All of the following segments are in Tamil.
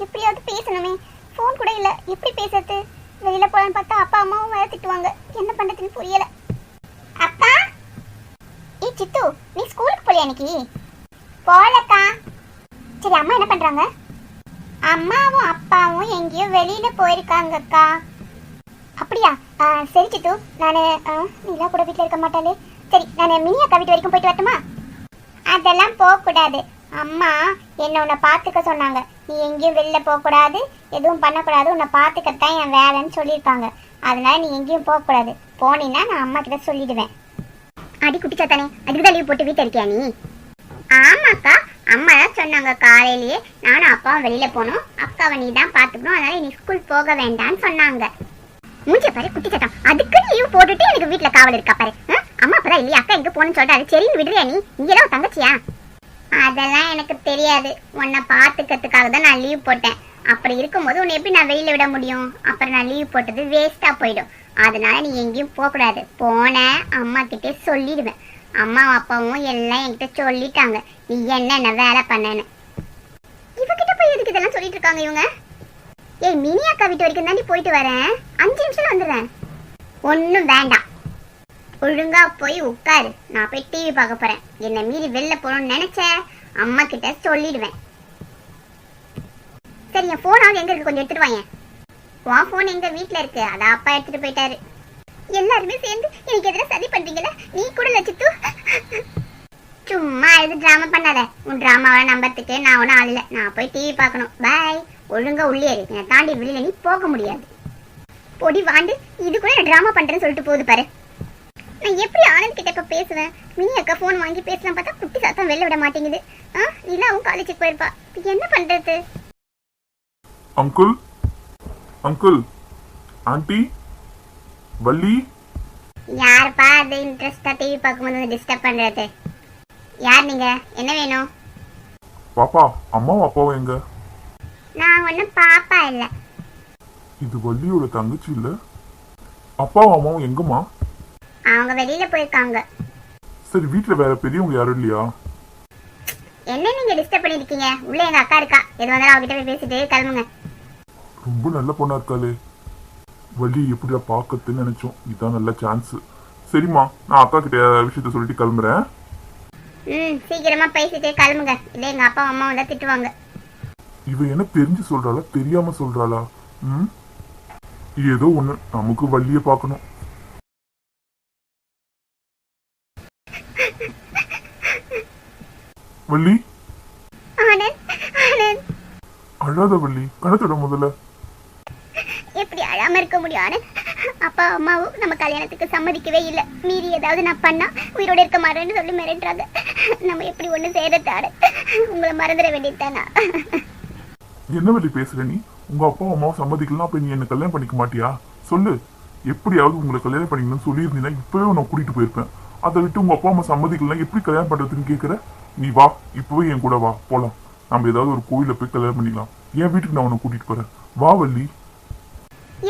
எப்படியாவது பேசணுமே? ஃபோன் கூட இல்ல. எப்படி பேசுறது? வெளியில போகலான்னு பார்த்தா அப்பா அம்மாவும் வேலை திட்டுவாங்க. என்ன பண்றதுன்னு புரியல. அப்பா? ஏ சித்து நீ ஸ்கூலுக்கு போலியா இன்னைக்கு? போலக்கா. சரி அம்மா என்ன பண்றாங்க? அம்மாவும் அப்பாவும் எங்கேயோ வெளியில போயிருக்காங்கக்கா. அப்படியா? சரி சித்து. நான் நீலா கூட வீட்டில் இருக்க மாட்டாளே. சரி நான் மினியா அக்கா வீட்டு வரைக்கும் போயிட்டு வரட்டுமா? அதெல்லாம் போகக்கூடாது. அம்மா என்ன உன்னை பார்த்துக்க சொன்னாங்க. நீ எங்கேயும் வெளில போகக்கூடாது எதுவும் பண்ணக்கூடாது உன்னை பார்த்துக்கத்தான் என் வேலைன்னு சொல்லியிருக்காங்க. அதனால நீ எங்கேயும் போகக்கூடாது. போனீன்னா நான் அம்மா கிட்ட சொல்லிடுவேன். அடி குட்டிச்சாத்தானே அதுக்கு தான் லீவ் போட்டு வீட்டில் இருக்கியா நீ? ஆமாக்கா அம்மா தான் சொன்னாங்க காலையிலேயே. நானும் அப்பாவும் வெளியில் போனோம். அக்காவை நீ தான் பார்த்துக்கணும். அதனால நீ ஸ்கூல் போக வேண்டாம்னு சொன்னாங்க. மூஞ்ச பாரு குட்டி சட்டம் அதுக்கு லீவ் போட்டுட்டு எனக்கு வீட்டில் காவல் இருக்கா பாரு. அம்மா அப்பதான் இல்லையா? அக்கா எங்க போகணும்னு சொல்லிட்டு அது சரின்னு விடுறியா நீ? நீ ஏதோ தங்கச்சியா? அதெல்லாம் எனக்கு தெரியாது. உன்னை பார்த்துக்கிறதுக்காக தான் நான் லீவ் போட்டேன். அப்படி இருக்கும்போது உன்னை எப்படி நான் வெயில விட முடியும்? அப்புறம் நான் லீவ் போட்டது வேஸ்ட்டாக போயிடும். அதனால நீ எங்கேயும் போகக்கூடாது போன அம்மா கிட்டே சொல்லிடுவேன். அம்மா அப்பாவும் எல்லாம் என்கிட்ட சொல்லிட்டாங்க. நீ என்னென்ன வேலை பண்ணேன்னு. இவகிட்ட போய் எதுக்கு இதெல்லாம் சொல்லிட்டு இருக்காங்க இவங்க? ஏய் மினி அக்கா வீட்டு வரைக்கும் தாண்டி போயிட்டு வரேன். அஞ்சு நிமிஷம் வந்துடுறேன். ஒன்றும் வேண்டாம். ஒழுங்கா போய் உட்காரு. நான் போய் டிவி பார்க்க போறேன். என்னை மீறி வெளில போகணும்னு நினைச்ச அம்மா கிட்ட சொல்லிடுவேன். சரி என் போனாவது எங்க இருக்கு? கொஞ்சம் எடுத்துட்டு வாங்க உன் போன் எங்க? வீட்டுல இருக்கு. அத அப்பா எடுத்துட்டு போயிட்டாரு. எல்லாருமே சேர்ந்து எனக்கு எதிராக சதி பண்றீங்களா நீ கூட லட்சத்து சும்மா எது டிராமா பண்ணாத. உன் டிராமாவை நம்பறதுக்கு நான் ஒன்றும் ஆள் இல்லை. நான் போய் டிவி பார்க்கணும். பாய் ஒழுங்கா உள்ளே இரு. என்னை தாண்டி வெளியில நீ போக முடியாது. பொடி வாண்டு. இது கூட டிராமா பண்றேன்னு சொல்லிட்டு போகுது பாரு. நான் எப்படி ஆனந்த் கிட்ட இப்ப பேசுவேன்? மினி அக்கா ஃபோன் வாங்கி பேசலாம் பார்த்தா குட்டி சத்தம் வெளில விட மாட்டேங்குது. ஆ நிலாவும் காலேஜுக்கு போயிருப்பா. இப்ப என்ன பண்றது? Uncle uncle aunty Valli? யாருப்பா அது இன்ட்ரெஸ்டா டிவி பார்க்கும்போது டிஸ்டர்ப் பண்றது? யார் நீங்க? என்ன வேணும்? பாப்பா அம்மாவும் அப்பாவும் எங்க? நான் ஒன்றும் பாப்பா இல்லை. இது வள்ளியோட தங்கச்சி இல்ல? அப்பாவும் அம்மாவும் எங்கம்மா? அவங்க வெளியில போயிருக்காங்க. சரி வீட்ல வேற பெரியவங்க யாரும் இல்லையா? என்ன நீங்க டிஸ்டர்ப் பண்ணிருக்கீங்க உள்ள எங்க அக்கா இருக்கா? எது வந்தாலும் அவகிட்ட போய் பேசிட்டு கிளம்புங்க. ரொம்ப நல்ல பொண்ணா இருக்காளே. வள்ளி எப்படியா பார்க்கறதுன்னு நினைச்சோம். இதான் நல்ல சான்ஸ் சரிம்மா நான் அக்கா கிட்ட விஷயத்த சொல்லிட்டு கிளம்புறேன். ம் சீக்கிரமா பேசிட்டு கிளம்புங்க. இல்லை எங்க அப்பா அம்மா வந்தா திட்டுவாங்க. இவ என்ன தெரிஞ்சு சொல்றாளா? தெரியாம சொல்றாளா? ம்? ஏதோ ஒண்ணு. நமக்கு வள்ளிய பார்க்கணும். வள்ளி? அழாத வள்ளி கணத்தோட முதல்ல. எப்படி அழாம இருக்க முடியும் ஆனந்த்? அப்பா அம்மாவும் நம்ம கல்யாணத்துக்கு சம்மதிக்கவே இல்லை. மீறி ஏதாவது நான் பண்ணா உயிரோட இருக்க மாட்டேன்னு சொல்லி மிரட்டுறாங்க. நம்ம எப்படி ஒண்ணு ஆனந்த்? உங்களை மறந்துட வேண்டியதுதானா என்ன வள்ளி பேசுற நீ? உங்க அப்பா அம்மாவும் சம்மதிக்கலாம் அப்ப நீ என்ன கல்யாணம் பண்ணிக்க மாட்டியா? சொல்லு எப்படியாவது உங்களை கல்யாணம் பண்ணிக்கணும்னு சொல்லியிருந்தீங்கன்னா இப்பவே உன்னை கூட்டிட்டு போயிருப்பேன். அதை விட்டு உங்க அப்பா அம்மா சம்மதிக்கலாம் எப்படி கல்யாணம் பண்றதுன்னு கேக்குற? நீ வா இப்பவே என் கூட வா போலாம். நம்ம ஏதாவது ஒரு கோயில போய் கல்யாணம் பண்ணிக்கலாம். என் வீட்டுக்கு நான் உன்னை கூட்டிட்டு போறேன். வா வள்ளி.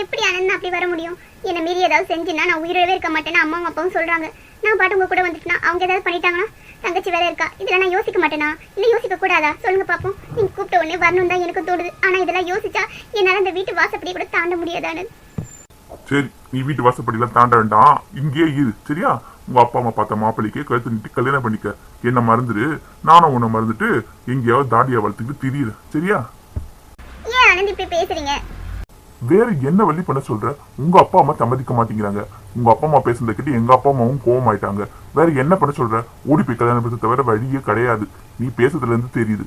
எப்படி ஆனந்த் அப்படி வர முடியும்? என்ன மீறி ஏதாவது செஞ்சுன்னா நான் உயிரோடவே இருக்க மாட்டேன்னு அம்மாவும் அப்பாவும் சொல்றாங்க. நான் பாட்டு உங்க கூட வந்துட்டுனா அவங்க ஏதாவது பண்ணிட்டாங்கன்னா? தங்கச்சி வேற இருக்கா? இதெல்லாம் நான் யோசிக்க மாட்டேனா? இல்ல யோசிக்க கூடாதா? சொல்லுங்க பாப்போம். நீங்க கூப்பிட்ட உடனே வரணும் தான் எனக்கு தோணுது. ஆனா இதெல்லாம் யோசிச்சா என்னால இந்த வீட்டு வாசப்படியை கூட தாண்ட முடியாது ஆனந்த் சரி நீ வீட்டு வாசப்படியெல்லாம் தாண்ட வேண்டாம். இங்கேயே இரு சரியா? உங்க அப்பா அம்மா பார்த்த மாப்பிள்ளைக்கு கழுத்து நிட்டு கல்யாணம் பண்ணிக்க. என்ன மறந்துடு நானும் உன்னை மறந்துட்டு எங்கேயாவது தாடியா வளர்த்துக்கிட்டு திரியிறேன். சரியா? ஏன் ஆனந்த் இப்படி பேசுறீங்க? வேற என்ன வழி பண்ண சொல்ற? உங்க அப்பா அம்மா சம்மதிக்க மாட்டேங்கிறாங்க. உங்க அப்பா அம்மா பேசுறத கேட்டு எங்க அப்பா அம்மாவும் கோவம் ஆயிட்டாங்க. வேற என்ன பண்ண சொல்ற? ஓடி போய் கல்யாணம் பேச தவிர வழியே கிடையாது. நீ பேசுறதுல இருந்து தெரியுது.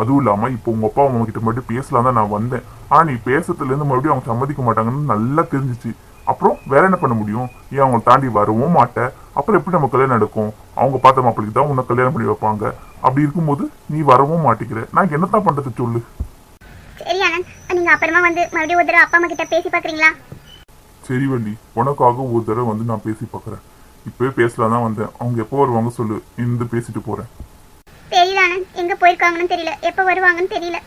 அதுவும் இல்லாம இப்போ உங்க அப்பா அம்மா கிட்ட மட்டும் பேசலாம் தான் நான் வந்தேன். ஆனா நீ பேசுறதுல இருந்து மறுபடியும் அவங்க சம்மதிக்க மாட்டாங்கன்னு நல்லா தெரிஞ்சிச்சு. அப்புறம் வேற என்ன பண்ண முடியும்? ஏன் அவங்க தாண்டி வரவும் மாட்டேன் அப்புறம் எப்படி நம்ம கல்யாணம் நடக்கும்? அவங்க பார்த்த மாப்பிளைக்கு தான் உன்னை கல்யாணம் பண்ணி வைப்பாங்க. அப்படி இருக்கும்போது நீ வரவும் மாட்டேங்கிற நான் என்னத்தான் பண்றது சொல்லு. சரி ஆனந்த் நீங்க அப்புறமா வந்து மறுபடியும் ஒரு தடவை அப்பா அம்மா கிட்ட பேசி பாக்குறீங்களா சரி வள்ளி. உனக்காக ஒரு தடவை வந்து நான் பேசி பார்க்கறேன். இப்பவே பேசலாம் தான் வந்தேன். அவங்க எப்போ வருவாங்க சொல்லு. இருந்து பேசிட்டு போறேன். தெரியல ஆனந்த் எங்க போயிருக்காங்கன்னு தெரியல. எப்ப வருவாங்கன்னு தெரியல.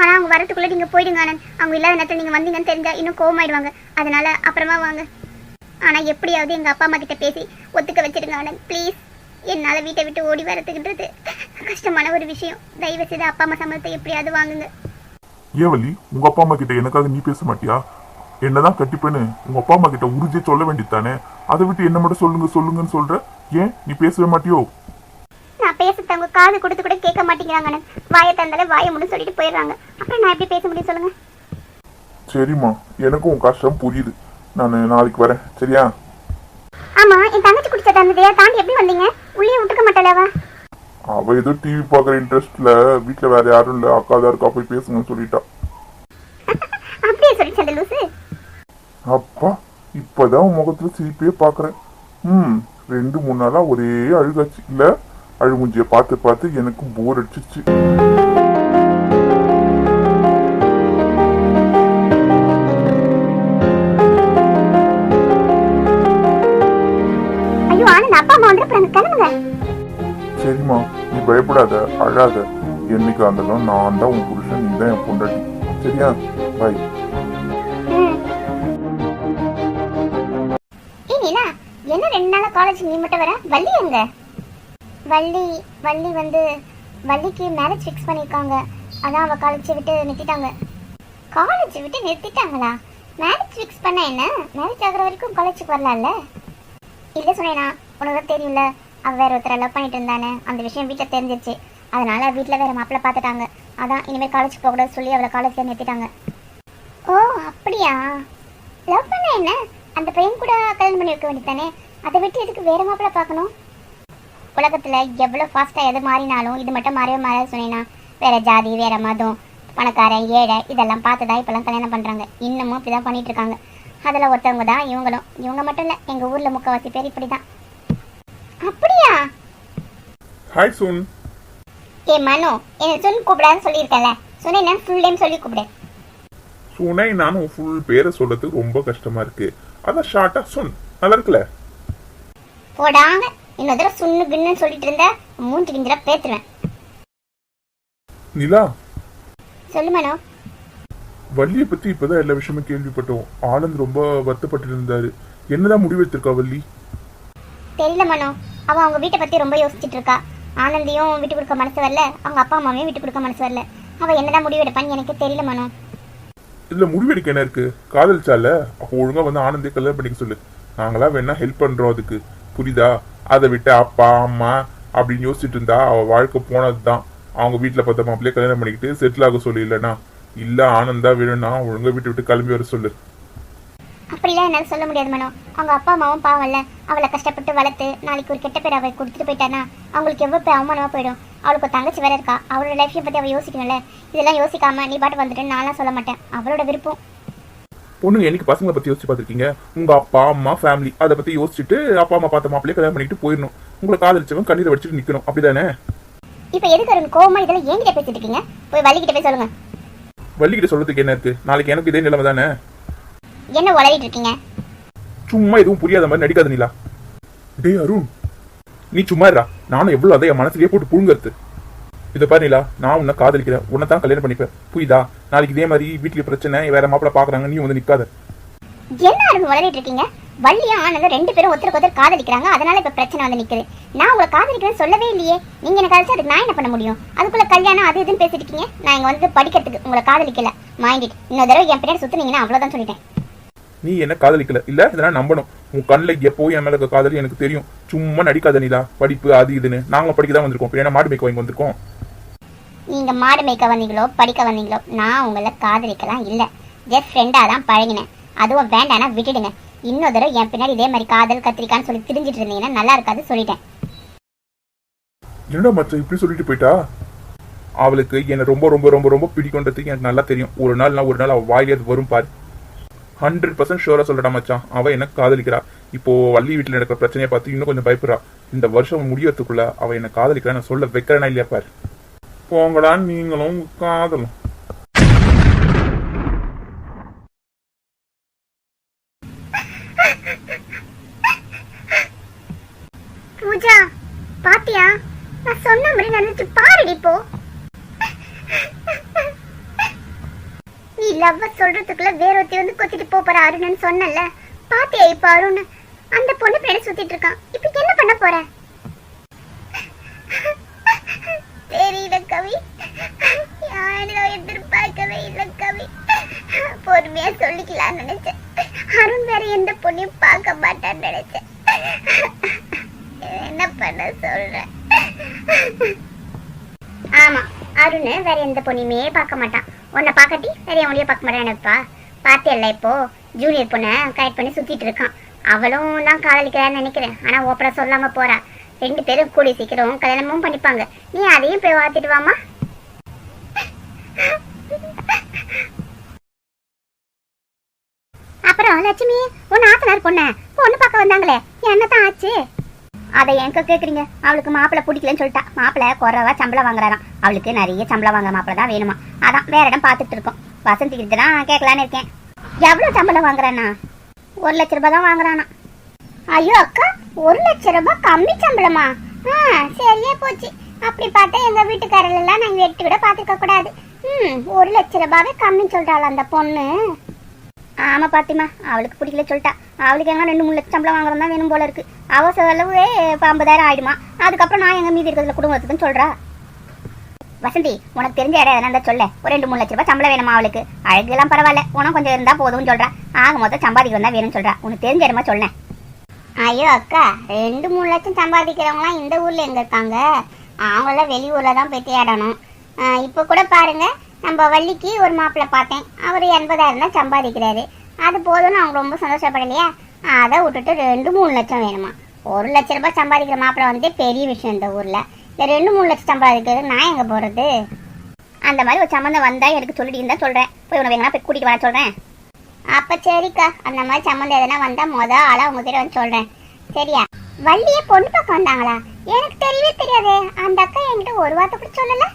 ஆனா அவங்க வரதுக்குள்ள நீங்க போயிடுங்க ஆனந்த். அவங்க இல்லாத நேரத்துல நீங்க வந்தீங்கன்னு தெரிஞ்சா இன்னும் கோவமாயிடுவாங்க. அதனால அப்புறமா வாங்க. ஆனா எப்படியாவது எங்க அப்பா அம்மா கிட்ட பேசி ஒத்துக்க வச்சிடுங்க ஆனந்த். ப்ளீஸ் என்னால வீட்டை விட்டு ஓடி வரதுக்குன்றது கஷ்டமான ஒரு விஷயம். தயவு செய்து அப்பா அம்மா சம்மதத்தை எப்படியாவது வாங்குங்க. ஏன் வள்ளி உங்க அப்பா அம்மா கிட்ட எனக்காக நீ பேச மாட்டியா? என்னதான் கட்டிப்பேன்னு உங்க அப்பா அம்மா கிட்ட உறுதியே சொல்ல வேண்டியதானே அதை விட்டு என்ன மட்டும் சொல்லுங்க சொல்லுங்கன்னு சொல்ற? ஏன்? நீ பேசவே மாட்டியோ? நான் அவங்க காது கொடுத்து கூட கேட்க மாட்டேங்கிறாங்கன்னு வாயை தந்தாலே வாயை முன்னு சொல்லிட்டு போயிடுறாங்க. அப்புறம் நான் எப்படி பேச முடியும் சொல்லுங்க? சரிம்மா எனக்கும் உன் கஷ்டம் புரியுது. நான் நாளைக்கு வரேன். சரியா? ஆமா என் தங்கச்சி குடிச்ச தந்ததையா? தாண்டி எப்படி வந்தீங்க? உள்ளே விட்டுக்க மாட்டாளவா? அவ ஏதோ டிவி பார்க்குற இன்ட்ரெஸ்ட்ல வீட்ல வேற யாரும் இல்ல. அக்கா தான் இருக்கா போய் பேசுங்கன்னு சொல்லிட்டா. அப்படியே சொல்லிச்சு அந்த லூசு. அப்பா இப்பதான் உன் முகத்துல சிரிப்பே பாக்குறேன் ம் ரெண்டு மூணு நாளா ஒரே அழுகாச்சு. இல்ல அழுமுஞ்சிய பார்த்து பார்த்து எனக்கும் போர் அடிச்சிச்சு சரிம்மா நீ பயப்படாத அழாத. என்னைக்கு இருந்தாலும் நான் தான் உன் புருஷன் நீ தான் என் பொண்டாட்டி. சரியா? பாய் என்ன ரெண்டு நாளா காலேஜ் நீ மட்டும் வர? வள்ளி எங்க வள்ளி வள்ளி வந்து வள்ளிக்கு மேரேஜ் ஃபிக்ஸ் பண்ணியிருக்காங்க அதான் அவள் காலேஜ் விட்டு நிறுத்திட்டாங்க. காலேஜ் விட்டு நிறுத்திட்டாங்களா? மேரேஜ் ஃபிக்ஸ் பண்ண என்ன? மேரேஜ் ஆகிற வரைக்கும் காலேஜுக்கு வரலாம்ல? இல்லை சொன்னேனா உனக்கு தெரியல தெரியும்ல அவ வேற ஒருத்தரை லவ் பண்ணிட்டு இருந்தானே. அந்த விஷயம் வீட்டில் தெரிஞ்சிருச்சு. அதனால வீட்டில் வேற மாப்பிள்ளை பார்த்துட்டாங்க. அதான் இனிமேல் காலேஜ் போகக்கூடாது சொல்லி அவளை காலேஜில் நிறுத்திட்டாங்க. ஓ அப்படியா? லவ் பண்ண என்ன? அந்த பையன் கூட கல்யாணம் பண்ணி வைக்க வேண்டியதானே அதை விட்டு எதுக்கு வேற மாப்பிள்ள பார்க்கணும்? உலகத்துல எவ்வளவு ஃபாஸ்டா எது மாறினாலும் இது மட்டும் மாறவே மாறாது சொன்னேன்னா வேற ஜாதி வேற மதம் பணக்காரன் ஏழை இதெல்லாம் பார்த்து தான் இப்பெல்லாம் கல்யாணம் பண்றாங்க. இன்னமும் இப்படிதான் பண்ணிட்டு இருக்காங்க. அதுல ஒருத்தவங்க தான் இவங்களும். இவங்க மட்டும் இல்ல எங்க ஊர்ல முக்கவாசி பேர் இப்படிதான். அப்படியா? ஹாய் சோன் ஏ மனு என்ன சொல் கூப்பிடான்னு சொல்லியிருக்கல சொன்னேன்னா ஃபுல் டைம் சொல்லி கூப்பிடு. சுனை நானும் ஃபுல் பேரை சொல்றதுக்கு ரொம்ப கஷ்டமா இருக்கு. அதான் ஷார்ட்டா சொன் நல்லா இருக்குல்ல? போடாங்க. இன்னொரு தடவை சுண்ணு கின்னு சொல்லிட்டு இருந்தா மூஞ்சி கிஞ்சில பேத்துருவேன். நிலா சொல்லு மனோ. வள்ளியை பத்தி இப்பதான் எல்லா விஷயமும் கேள்விப்பட்டோம். ஆனந்த் ரொம்ப வருத்தப்பட்டு இருந்தாரு. என்னதான் முடிவு எடுத்திருக்கா வள்ளி? தெரியல மனோ. அவ அவங்க வீட்டை பத்தி ரொம்ப யோசிச்சுட்டு இருக்கா. ஆனந்தியும் விட்டு கொடுக்க மனசு வரல. அவங்க அப்பா அம்மாவையும் விட்டு கொடுக்க மனசு வரல. அவ என்னதான் முடிவு எடுப்பான்னு எனக்கு தெரியல மனோ. இதுல முடிவெடுக்க என்ன இருக்கு? காதலிச்சால? அப்போ ஒழுங்கா வந்து ஆனந்தே கல்யாணம் பண்ணிக்க சொல்லு. நாங்களா வேணா ஹெல்ப் பண்றோம் அதுக்கு. புரியுதா? அதை விட்டு அப்பா அம்மா அப்படின்னு யோசிச்சுட்டு இருந்தா அவ வாழ்க்கை போனதுதான். அவங்க வீட்டுல பார்த்த மாப்பிள்ளையே கல்யாணம் பண்ணிக்கிட்டு செட்டில் ஆக சொல்லி இல்லைனா இல்ல ஆனந்தா வேணும்னா ஒழுங்கா வீட்டு விட்டு கிளம்பி வர சொல்லு. அப்படிலாம் என்னால சொல்ல முடியாது மனோ. அவங்க அப்பா அம்மாவும் பாவம்ல. அவளை கஷ்டப்பட்டு வளர்த்து நாளைக்கு ஒரு கெட்ட பேர் அவள் கொடுத்துட்டு போயிட்டானா அவங்களுக்கு எவ்வளோ பேர் அவமானமா போயிடும். அவளுக்கு தங்கச்சி வேற இருக்கா. அவளோட லைஃப்பை பத்தி அவள் யோசிக்கணும்ல. இதெல்லாம் யோசிக்காம நீ பாட்டு வந்துட்டு நான்லாம் சொல்ல மாட்டேன். அவளோட விருப்பம். பொண்ணுங்க என்னைக்கு பசங்களை பத்தி யோசிச்சு பார்த்திருக்கீங்க? உங்க அப்பா அம்மா ஃபேமிலி அதை பத்தி யோசிச்சுட்டு அப்பா அம்மா பார்த்த மாப்பிள்ளையே கல்யாணம் பண்ணிட்டு போயிடணும். உங்களை காதலிச்சவன் கண்ணீரை வச்சுட்டு நிக்கணும். அப்படிதானே? இப்போ எதுக்கு அருண் கோவமா இதெல்லாம் என்கிட்ட பேசிட்டு இருக்கீங்க? போய் வள்ளிக்கிட்ட போய் சொல்லுங்க. வள்ளிக்கிட்ட சொல்றதுக்கு என்ன இருக்கு? நாளைக்கு எனக்கு இதே நிலைமை தானே? என்ன உளறிட்டு இருக்கீங்க? சும்மா எதுவும் புரியாத மாதிரி நடிக்காத நீலா. டேய் அருண். நீ சும்மா இருடா. நானும் எவ்வளவு அதை என் மனசுலயே போட்டு புழுங்கறது. இதை பாரு நீலா நான் உன்னை காதலிக்கிறேன். உன்னை தான் கல்யாணம் பண்ணிப்பேன். புரியுதா? நாளைக்கு இதே மாதிரி வீட்டுல பிரச்சனை வேற மாப்பிள்ளை பாக்குறாங்க நீ வந்து நிக்காத. என்ன உளறிட்டு இருக்கீங்க? வள்ளியும் ஆனந்தும் ரெண்டு பேரும் ஒருத்தருக்கு ஒருத்தர் காதலிக்கிறாங்க. அதனால இப்ப பிரச்சனை வந்து நிக்குது. நான் உங்களை காதலிக்கிறேன்னு சொல்லவே இல்லையே. நீங்க என்ன காதலிச்சா அதுக்கு நான் என்ன பண்ண முடியும்? அதுக்குள்ள கல்யாணம் அது இதுன்னு பேசிட்டு இருக்கீங்க. நான் இங்க வந்து படிக்கிறதுக்கு உங்களை காதலிக்கல. மைண்டிட் இன்னொரு தடவை என் பின்னாடி சுத்துனீங்கன்னா அவ்வளவுதான் சொல்லிட்டேன். நீ என்ன காதலிக்கல? இல்ல இதெல்லாம் நம்பணும். உன் கண்ணில் எப்போ என் மேல காதலி எனக்கு தெரியும். சும்மா நடிக்காத நீலா. படிப்பு அது இதுன்னு. நாங்களும் படிக்க தான் வந்திருக்கோம். பின்ன மாடு மேய்க்க வாங்கி வந்திருக்கோம். நீங்கள் மாடு மேய்க்க வந்தீங்களோ படிக்க வந்தீங்களோ நான் உங்களை காதலிக்கலாம் இல்லை. ஜஸ்ட் ஃப்ரெண்டாக தான் பழகினேன். அதுவும் வேண்டானா விட்டுடுங்க. இன்னொரு தடவை என் பின்னாடி இதே மாதிரி காதல் கத்திரிக்கான்னு சொல்லி திரிஞ்சிட்டு இருந்தீங்கன்னா நல்லா இருக்காது சொல்லிட்டேன். என்னடா மச்சா இப்படி சொல்லிட்டு போயிட்டா? அவளுக்கு என்னை ரொம்ப ரொம்ப ரொம்ப ரொம்ப பிடிக்கும்ன்றதுக்கு எனக்கு நல்லா தெரியும். ஒரு நாள் நான் ஒரு நாள் அவள் வாயிலே அது வரும் பாரு. ஹண்ட்ரட் பர்சன்ட் ஷோராக சொல்லடா மச்சான். அவள் எனக்கு காதலிக்கிறா? இப்போ வள்ளி வீட்டில் நடக்கிற பிரச்சனையை பார்த்து இன்னும் கொஞ்சம் பயப்படுறா. இந்த வருஷம் முடியறதுக்குள்ள அவள் என்ன காதலிக்கிறா நான் சொல்ல வைக்கிறேன்னா இல்லையா பாரு. போங்கடா நீங்களும் காதலும் பூஜா பாத்தியா? நான் சொன்ன மாதிரி நினைச்சு பாருடி போ. நீ லவ்வ சொல்றதுக்குள்ள வேற ஒருத்தி வந்து கொத்திட்டு போ போற அருணன் சொன்னல பாத்தியா இப்ப அருண்? அந்த பொண்ணு பேரை சுத்திட்டு இருக்கான். இப்ப என்ன பண்ண போற தெரியல கவி யாரும் எதிர்பார்க்கவே இல்லை பொறுமையா சொல்லிக்கலாம்னு நினைச்சேன். அருண் வேற எந்த பொண்ணையும் பார்க்க மாட்டான்னு நினைச்சேன். என்ன பண்ண சொல்றேன் ஆமா அருண் வேற எந்த பொண்ணையுமே பார்க்க மாட்டான். உன்னை பார்க்கட்டி வேற எவனையும் பார்க்க மாட்டான் நினைப்பா? பார்த்தேல்ல இப்போ ஜூனியர் பொண்ணை கரெக்ட் பண்ணி சுத்திட்டு இருக்கான். அவளும் தான் காதலிக்கிறான்னு நினைக்கிறேன். ஆனா ஓப்பரா சொல்லாம போறா. ரெண்டு பேரும் கூடி சீக்கிரம் கல்யாணமும் பண்ணிப்பாங்க. நீ அதையும் போய் பார்த்துட்டு வாமா அப்புறம் லட்சுமி உன் ஆத்தனார் பொண்ண பொண்ணு பார்க்க வந்தாங்களே என்னதான் ஆச்சு? அதை எங்க கேக்குறீங்க? அவளுக்கு மாப்பிள்ள பிடிக்கலன்னு சொல்லிட்டா. மாப்பிள்ள குறைவா சம்பளம் வாங்குறாராம். அவளுக்கு நிறைய சம்பளம் வாங்குற மாப்பிள்ள தான் வேணுமா? அதான் வேற இடம் பார்த்துட்டு இருக்கோம். வசந்தி கிட்ட தான் கேட்கலான்னு இருக்கேன். எவ்வளவு சம்பளம் வாங்குறானா ஒரு லட்ச ரூபாய் தான் வாங்குறானா? ஐயோ அக்கா ஒரு லட்ச ரூபாய் கம்மி சம்பளமா? ஆ சரியே போச்சு. அப்படி பார்த்தா எங்க வீட்டுக்காரர்கள் எல்லாம் நாங்க எட்டு கூட பாத்துக்க கூடாது. ம் ஒரு லட்ச ரூபாவே கம்மி சொல்றாள் அந்த பொண்ணு. ஆமா பாத்திமா அவளுக்கு பிடிக்கல சொல்லிட்டா. அவளுக்கு எங்க ரெண்டு மூணு லட்சம் சம்பளம் வாங்குறதா வேணும் போல இருக்கு. அவ செலவே இப்போ ஐம்பதாயிரம் ஆயிடுமா. அதுக்கப்புறம் நான் எங்க மீதி இருக்கிறதுல குடும்பத்துக்குன்னு சொல்றா. வசந்தி உனக்கு தெரிஞ்ச இடம் எதனா சொல்ல. ஒரு ரெண்டு மூணு லட்ச ரூபாய் சம்பளம் வேணுமா அவளுக்கு? அழகெல்லாம் பரவாயில்ல. உனக்கு கொஞ்சம் இருந்தா போதும்னு சொல்றா. ஆக மொத்தம் சம்பாதிக்க தான் வேணும்னு சொல்றா. உனக்கு தெரிஞ்ச இடமா சொல்லேன். ஐயோ அக்கா ரெண்டு மூணு லட்சம் சம்பாதிக்கிறவங்களாம் இந்த ஊர்ல எங்க இருக்காங்க? அவங்களாம் வெளியூர்ல தான் போய் தேடணும். ஆஹ் இப்போ கூட பாருங்க. நம்ம வள்ளிக்கு ஒரு மாப்பிள்ளை பார்த்தேன். அவர் எண்பதாயிரம் தான் சம்பாதிக்கிறாரு. அது போதும்னு அவங்க ரொம்ப சந்தோஷப்படலையா? அதை விட்டுட்டு ரெண்டு மூணு லட்சம் வேணுமா? ஒரு லட்ச ரூபாய் சம்பாதிக்கிற மாப்பிள்ளை வந்து பெரிய விஷயம் இந்த ஊரில். இந்த ரெண்டு மூணு லட்சம் சம்பாதிக்கிறது நான் எங்கே போகிறது அந்த மாதிரி ஒரு சம்மந்தம் வந்தால் எனக்கு சொல்லிட்டு தான் சொல்கிறேன் போய் உனக்கு எங்கன்னா போய் கூட்டிகிட்டு வர சொல்கிறேன் அப்போ சரிக்கா அந்த மாதிரி சம்மந்தம் எதனா வந்தால் மொதல் ஆளாக உங்ககிட்ட வந்து சொல்கிறேன் சரியா? வள்ளியே பொண்ணு பக்கம் வந்தாங்களா? எனக்கு தெரியவே தெரியாது. அந்த அக்கா என்கிட்ட ஒரு வார்த்தை கூட சொல்லல.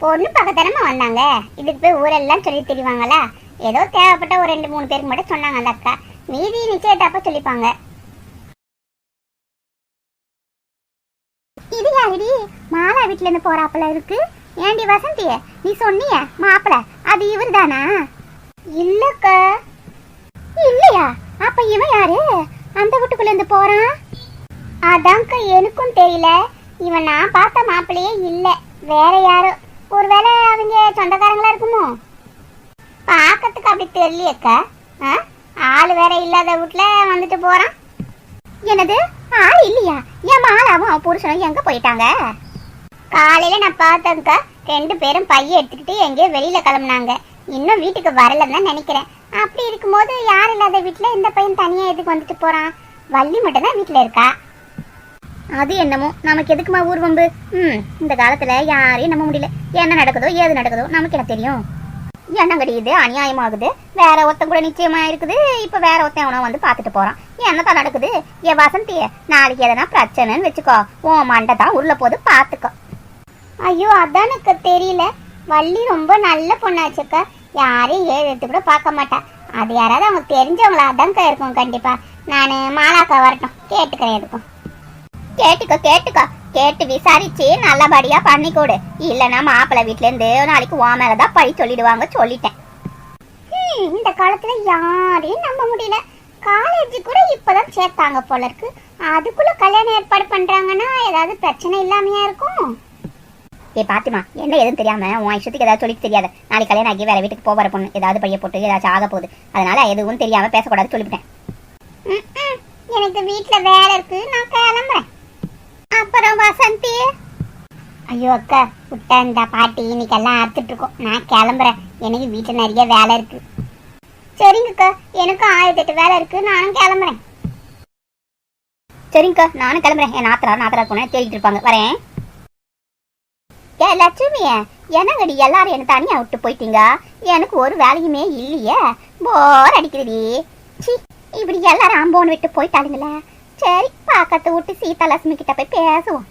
பொண்ணு பக்கத்தானமா வந்தாங்க. இதுக்கு போய் ஊரெல்லாம் சொல்லி தெரிவாங்களா? ஏதோ தேவைப்பட்ட ஒரு ரெண்டு மூணு பேருக்கு மட்டும் சொன்னாங்க அந்த அக்கா. மீதி நிச்சயத்தப்ப சொல்லிப்பாங்க. இது யாருடி? மாலா வீட்ல இருந்து போறாப்புல இருக்கு. ஏண்டி வசந்திய நீ சொன்னிய மாப்பிள அது இவர் தானா இல்லக்கா. இல்லையா? அப்ப இவன் யாரு? அந்த வீட்டுக்குள்ள இருந்து போறான்? அதான்க்கா எனக்கும் தெரியல. இவன் நான் பார்த்த மாப்பிள்ளையே இல்ல. வேற யாரோ. ஒருவேளை அவங்க சொந்தக்காரங்களா இருக்குமோ? பார்க்கறதுக்கு அப்படி தெரியலையேக்கா. ஆள் வேற இல்லாத வீட்ல வந்துட்டு போறான். என்னது? ஆள் இல்லையா? என் மாலாவும் அவன் புருஷனும் எங்க போயிட்டாங்க? காலையில நான் பார்த்தேன்க்கா. ரெண்டு பேரும் பைய எடுத்துக்கிட்டு எங்கேயோ வெளியில கிளம்புனாங்க. இன்னும் வீட்டுக்கு வரலன்னு தான் நினைக்கிறேன். அப்படி இருக்கும்போது யார் இல்லாத வீட்டுல இந்த பையன் தனியா எதுக்கு வந்துட்டு போறான்? வள்ளி மட்டும் தான் வீட்டுல இருக்கா? அது என்னமோ? நமக்கு எதுக்குமா ஊர் வம்பு? ம் இந்த காலத்துல யாரையும் நம்ப முடியல. என்ன நடக்குதோ ஏது நடக்குதோ நமக்கு என்ன தெரியும்? எண்ணம் கடிக்குது அநியாயமாகுது. வேற ஒருத்தன் கூட நிச்சயமா இருக்குது. இப்ப வேற ஒருத்தன் அவனை வந்து பார்த்துட்டு போறான். என்னதான் நடக்குது? ஏ வசந்தி நாளைக்கு எதனா பிரச்சனைன்னு வச்சுக்கோ. உன் மண்டை தான் உள்ள போது பாத்துக்கோ ஐயோ அதான் எனக்கு தெரியல. வள்ளி ரொம்ப நல்ல பொண்ணாச்சுக்கா யாரையும் ஏழு எடுத்து கூட பார்க்க மாட்டா. அது யாராவது அவங்க தெரிஞ்சவங்களா அதான்க்கா இருக்கும் கண்டிப்பா. நான் மாலாக்கா வரட்டும். கேட்டுக்கிறேன் எதுக்கும். கேட்டுக்கோ கேட்டுக்கோ. கேட்டு விசாரிச்சு நல்லபடியா பண்ணி கொடு இல்லைன்னா மாப்பிள்ளை வீட்டுல இருந்து நாளைக்கு உன் மேலதான் பழி சொல்லிடுவாங்க சொல்லிட்டேன். இந்த காலத்துல யாரையும் நம்ப முடியல. காலேஜ் கூட இப்பதான் சேர்த்தாங்க போல இருக்கு அதுக்குள்ள கல்யாணம் ஏற்பாடு பண்றாங்கன்னா ஏதாவது பிரச்சனை இல்லாமையா இருக்கும். ஏ பாத்திமா என்ன எதுவும் தெரியாம உன் இஷ்டத்துக்கு ஏதாவது சொல்லி தெரியாது. நாளைக்கு கல்யாணம் ஆகி வேற வீட்டுக்கு போகிற பொண்ணு ஏதாவது பைய போட்டு ஏதாச்சும் ஆக போகுது. அதனால எதுவும் தெரியாம பேசக்கூடாது சொல்லிவிட்டேன். எனக்கு வீட்டுல வேலை இருக்கு. நான் கிளம்புறேன். அப்புறம் வசந்தி. ஐயோ அக்கா விட்டா இந்த பாட்டி இன்னைக்கெல்லாம் அறுத்துட்டு இருக்கோம். நான் கிளம்புறேன். எனக்கு வீட்டுல நிறைய வேலை இருக்கு. சரிங்கக்கா எனக்கும் ஆயிரத்தி எட்டு வேலை இருக்கு. நானும் கிளம்புறேன். சரிங்கக்கா நானும் கிளம்புறேன். என் நாத்தரா நாத்தரா போனேன் தேடிட்டு இருப்பாங்க. வரேன். ஏ லட்சுமிய என்னங்கடி எல்லாரும் என்ன தனியாக விட்டு போயிட்டீங்க? எனக்கு ஒரு வேலையுமே இல்லையே. போர் அடிக்குதுடி. சி இப்படி எல்லாரும் அம்போன்னு விட்டு போயிட்டாளுங்களே. சரி பக்கத்து விட்டு சீதாலட்சுமி கிட்ட போய் பேசுவோம்.